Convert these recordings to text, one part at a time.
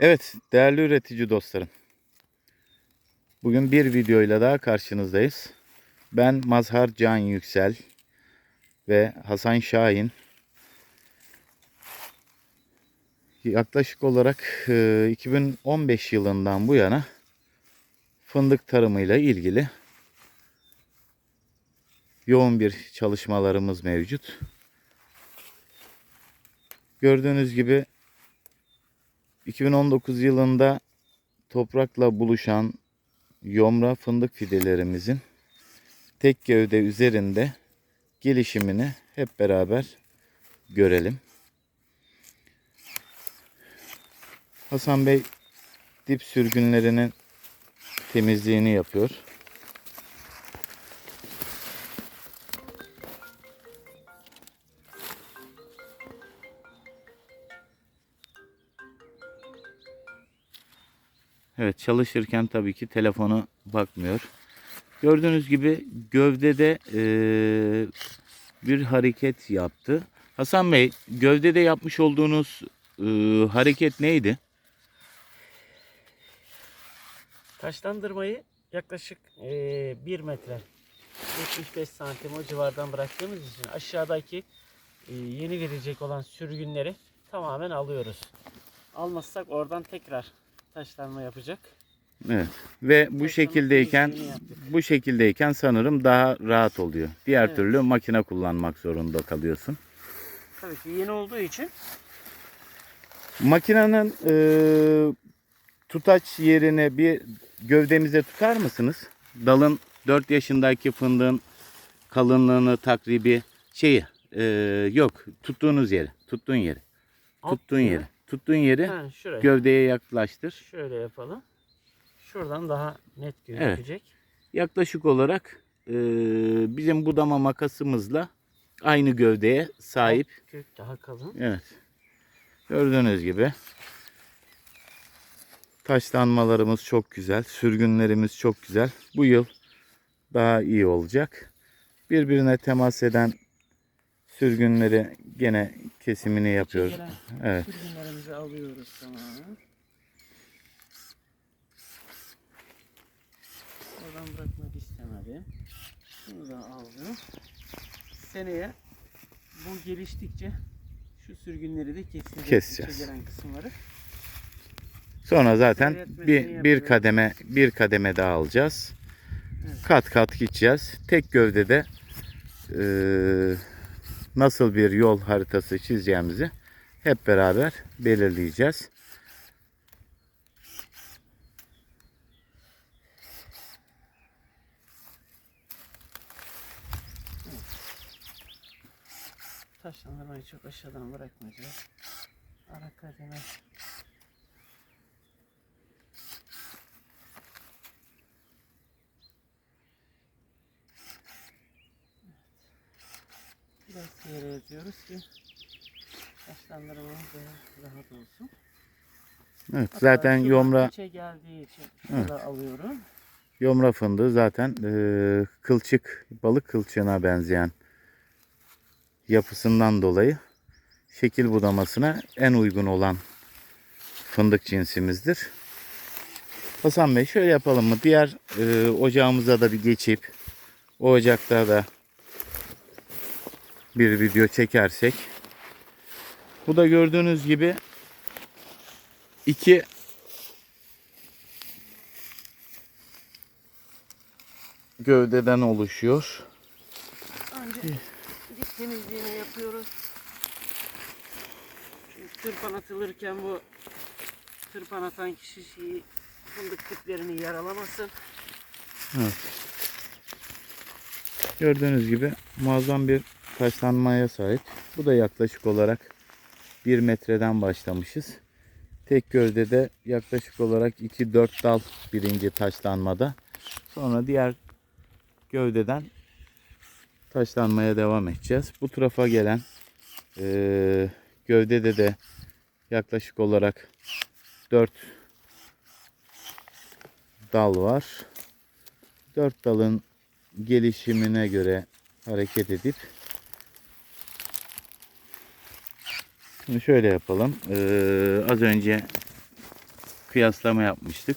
Evet değerli üretici dostlarım. Bugün bir videoyla daha karşınızdayız. Ben Mazhar Can Yüksel ve Hasan Şahin. Yaklaşık olarak e, 2015 yılından bu yana fındık tarımıyla ilgili yoğun bir çalışmalarımız mevcut. Gördüğünüz gibi 2019 yılında toprakla buluşan yomra fındık fidelerimizin tek gövde üzerinde gelişimini hep beraber görelim. Hasan Bey dip sürgünlerinin temizliğini yapıyor. Evet çalışırken tabii ki telefonu bakmıyor. Gördüğünüz gibi gövdede eee, bir hareket yaptı. Hasan Bey gövdede yapmış olduğunuz eee, hareket neydi? Taşlandırmayı yaklaşık eee 1 metre 75 santim o civardan bıraktığımız için aşağıdaki eee, yeni verecek olan sürgünleri tamamen alıyoruz. Almazsak oradan tekrar taşlanma yapacak. Evet. Ve bu şekildeyken bu şekildeyken sanırım daha rahat oluyor. Diğer Evet. türlü makine kullanmak zorunda kalıyorsun. Tabii ki yeni olduğu için Makinenin eee tutaç yerine bir gövdemize tutar mısınız? Dalın 4 yaşındaki fındığın kalınlığını takribi şeyi eee, yok tuttuğunuz yeri tuttuğun yeri tuttuğun yeri tuttuğun yeri Ha, şuraya. gövdeye yaklaştır. Şöyle yapalım. Şuradan daha net gözükecek. Yaklaşık olarak eee, bizim budama makasımızla aynı gövdeye sahip. Kök daha kalın. Evet. Gördüğünüz gibi taşlanmalarımız çok güzel. Sürgünlerimiz çok güzel. Bu yıl daha iyi olacak. Birbirine temas eden sürgünleri gene kesimini yapıyoruz. Evet. Sürgünlerimizi alıyoruz tamamen. Oradan bırakmak istemedim. Şunu da aldım. Seneye bu geliştikçe şu sürgünleri de keseceğiz. Keseceğiz. gelen kısımları. Sonra zaten bir bir kademe bir kademe daha alacağız. Evet. Kat kat gideceğiz. Tek gövdede eee, nasıl bir yol haritası çizeceğimizi hep beraber belirleyeceğiz. Taşlandırmayı çok aşağıdan bırakmayacağız. Ara kademe. Biraz seyrediyoruz ki taşlandırmamız daha rahat olsun. Evet, Hatta zaten yomra geldiği için Evet. alıyorum. Yomra fındığı zaten eee, kılçık, balık kılçığına benzeyen yapısından dolayı şekil budamasına en uygun olan fındık cinsimizdir. Hasan Bey şöyle yapalım mı? Diğer eee, ocağımıza da bir geçip o ocakta da bir video çekersek. Bu da gördüğünüz gibi iki gövdeden oluşuyor. Önce dip temizliğini yapıyoruz. Çünkü tırpan atılırken bu tırpan atan kişi şeyi fındık diplerini yaralamasın. Gördüğünüz gibi muazzam bir taşlanmaya sahip. Bu da yaklaşık olarak 1 metreden başlamışız. Tek gövdede yaklaşık olarak 2-4 dal birinci taşlanmada. Sonra diğer gövdeden taşlanmaya devam edeceğiz. Bu tarafa gelen eee, gövdede de yaklaşık olarak 4 dal var. 4 dalın gelişimine göre hareket edip Şimdi şöyle yapalım. Ee, az önce kıyaslama yapmıştık.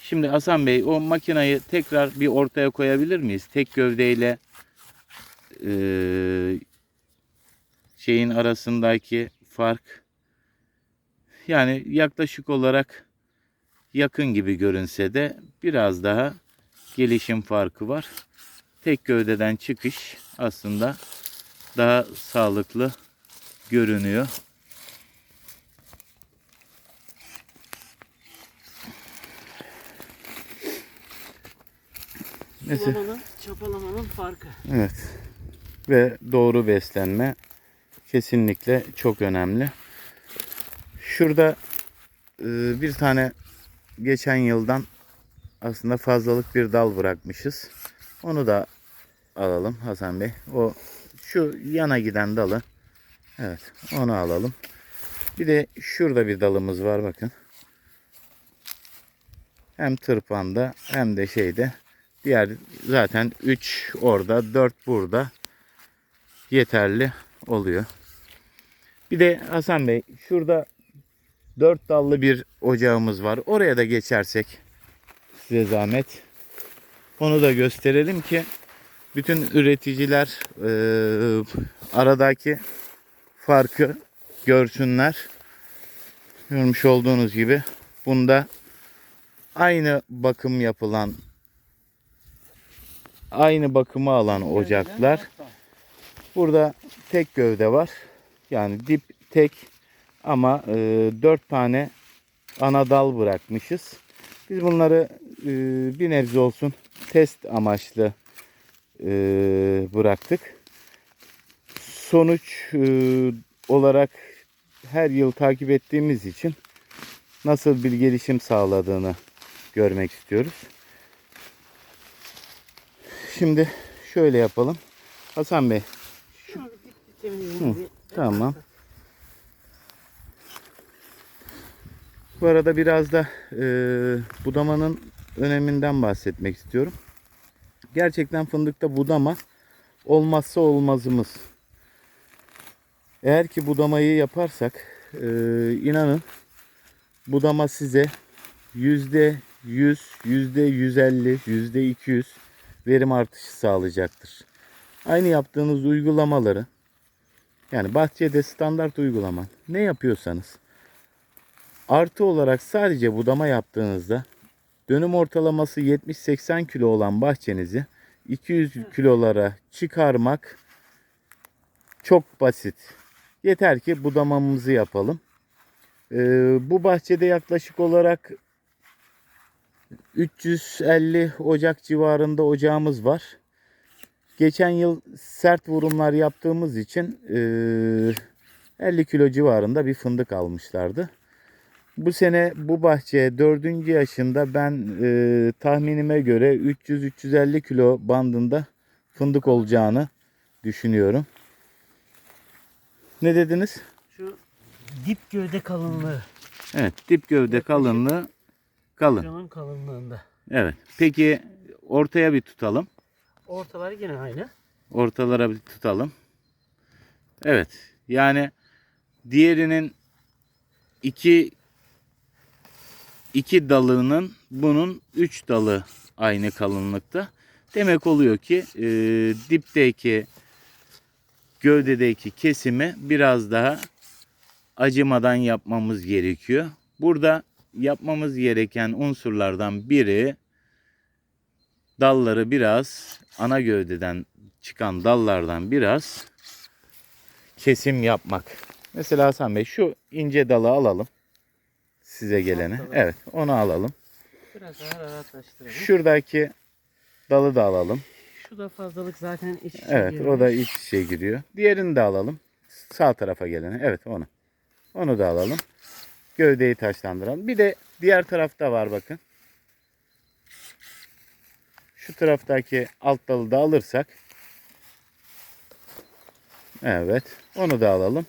Şimdi Hasan Bey o makinayı tekrar bir ortaya koyabilir miyiz? Tek gövdeyle eee, şeyin arasındaki fark yani yaklaşık olarak yakın gibi görünse de biraz daha gelişim farkı var. Tek gövdeden çıkış aslında daha sağlıklı görünüyor. Sulamanın, çapalamanın farkı. Evet. Ve doğru beslenme kesinlikle çok önemli. Şurada e, bir tane geçen yıldan aslında fazlalık bir dal bırakmışız. Onu da alalım Hasan Bey. O şu yana giden dalı. Evet, onu alalım. Bir de şurada bir dalımız var bakın. Hem tırpanda hem de şeyde Diğer zaten 3 orada 4 burada yeterli oluyor. Bir de Hasan Bey şurada 4 dallı bir ocağımız var. Oraya da geçersek size zahmet. Onu da gösterelim ki bütün üreticiler eee, aradaki farkı görsünler. Görmüş olduğunuz gibi bunda aynı bakım yapılan aynı bakımı alan ocaklar. Burada tek gövde var. Yani dip tek ama e, 4 tane ana dal bırakmışız. Biz bunları e, bir nebze olsun test amaçlı e, bıraktık. Sonuç e, olarak her yıl takip ettiğimiz için nasıl bir gelişim sağladığını görmek istiyoruz. Şimdi şöyle yapalım. Hasan Bey temizliğini bir- tamam. Bu arada biraz da e, budamanın öneminden bahsetmek istiyorum. Gerçekten fındıkta budama olmazsa olmazımız. Eğer ki budamayı yaparsak e, inanın budama size yüzde yüz, yüzde yüz elli, yüzde iki yüz verim artışı sağlayacaktır. Aynı yaptığınız uygulamaları yani bahçede standart uygulama ne yapıyorsanız artı olarak sadece budama yaptığınızda dönüm ortalaması 70-80 kilo olan bahçenizi 200 kilolara çıkarmak çok basit. Yeter ki budamamızı yapalım. Ee, bu bahçede yaklaşık olarak 350 ocak civarında ocağımız var. Geçen yıl sert vurumlar yaptığımız için eee, 50 kilo civarında bir fındık almışlardı. Bu sene bu bahçe 4. yaşında ben eee, tahminime göre 300-350 kilo bandında fındık olacağını düşünüyorum. Ne dediniz? Şu dip gövde kalınlığı. Evet, dip gövde kalınlığı kalın. Şunun kalınlığında. Evet. Peki ortaya bir tutalım. Ortaları yine aynı. Ortalara bir tutalım. Evet. Yani diğerinin iki iki dalının bunun üç dalı aynı kalınlıkta. Demek oluyor ki e, dipteki gövdedeki kesimi biraz daha acımadan yapmamız gerekiyor. Burada yapmamız gereken unsurlardan biri dalları biraz ana gövdeden çıkan dallardan biraz kesim yapmak. Mesela Hasan Bey şu ince dalı alalım. Size geleni. Evet onu alalım. Biraz daha rahatlaştıralım. Şuradaki dalı da alalım. Şu da fazlalık zaten iç içe Evet giriyor. o da iç içe giriyor. Diğerini de alalım. Sağ tarafa geleni. Evet onu. Onu da alalım. Gövdeyi taşlandıralım. Bir de diğer tarafta var bakın. Şu taraftaki alt dalı da alırsak. Evet. Onu da alalım.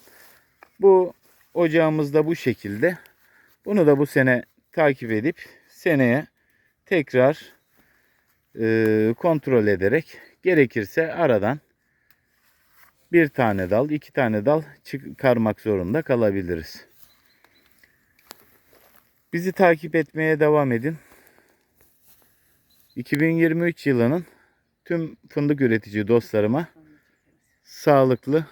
Bu ocağımız da bu şekilde. Bunu da bu sene takip edip seneye tekrar e, kontrol ederek gerekirse aradan bir tane dal, iki tane dal çıkarmak zorunda kalabiliriz. Bizi takip etmeye devam edin. 2023 yılının tüm fındık üretici dostlarıma sağlıklı,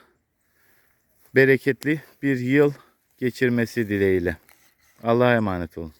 bereketli bir yıl geçirmesi dileğiyle. Allah'a emanet olun.